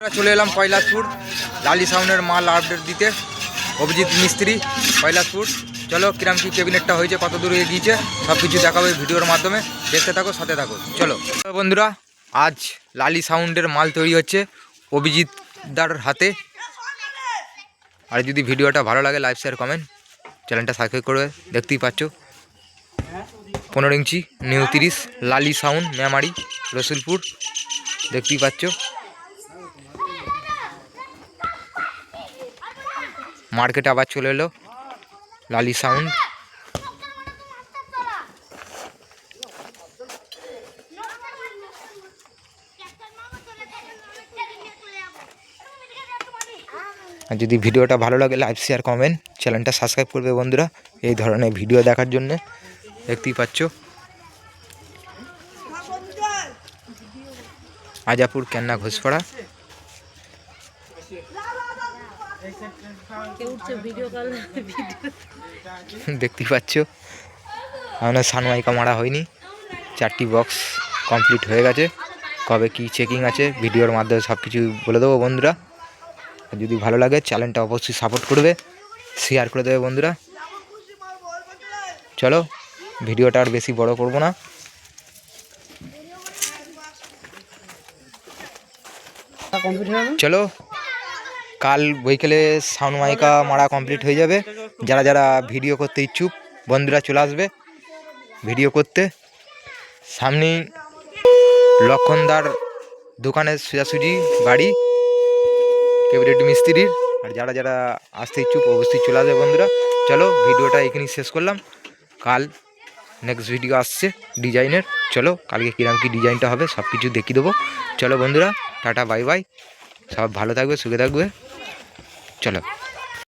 চলে এলাম কৈলাসপুর লালি সাউন্ডের মাল আপডেট দিতে। অভিজিৎ মিস্ত্রি কৈলাসপুর চলো, কিরাম কি ক্যাবিনেটটা হয়েছে, কত দূর এগিয়েছে সব কিছু দেখাবো ভিডিওর মাধ্যমে। দেখতে থাকো, সাথে থাকো। চলো। বন্ধুরা, আজ লালি সাউন্ডের মাল তৈরি হচ্ছে অভিজিৎ দার হাতে। আর যদি ভিডিওটা ভালো লাগে লাইভ শেয়ার কমেন্ট চ্যানেলটা সাবস্ক্রাইব করবে। দেখতেই পাচ্ছ। পনেরো ইঞ্চি নিউ তিরিশ, লালি সাউন্ড মেমারি, রসুলপুর। দেখতেই পাচ্ছ। মার্কেটে আবার চলে এলো। লালি সাউন্ড আর যদি ভিডিওটা ভালো লাগে লাইক শেয়ার কমেন্ট চ্যানেলটা সাবস্ক্রাইব করবে বন্ধুরা। এই ধরনের ভিডিও দেখার জন্যে। দেখতেই পাচ্ছ। আজাপুর, কেন্না, ঘোষপাড়া। কে উঠছে? ভিডিও কল দেখতেই পাচ্ছ। এখনও সানমাইকা মারা হয়নি। চারটি বক্স কমপ্লিট হয়ে গেছে। কবে কি চেকিং আছে ভিডিওর মাধ্যমে সব কিছু বলে দেবো বন্ধুরা। যদি ভালো লাগে চ্যানেলটা অবশ্যই সাপোর্ট করবে। শেয়ার করে দেবে বন্ধুরা। চলো ভিডিওটা আর বেশি বড় করব না। চলো কাল বৈকালে সাউন্ড মাইকা মারা কমপ্লিট হয়ে যাবে। যারা যারা ভিডিও করতে ইচ্ছুক বন্ধুরা চলে আসবে ভিডিও করতে। সামনেই লক্ষণদার দোকানের সোজাসুজি বাড়ি কেবিনেট মিস্ত্রির। আর যারা যারা আসতে ইচ্ছুক অবশ্যই চলে আসবে বন্ধুরা। চলো ভিডিওটা এখানেই শেষ করলাম। কাল নেক্সট ভিডিও আসছে ডিজাইনের। চলো কালকে কিরম কী ডিজাইনটা হবে সব কিছু দেখিয়ে দেবো। চলো বন্ধুরা টাটা বাই বাই সব ভালো থাকবে সুখে থাকবে। চলো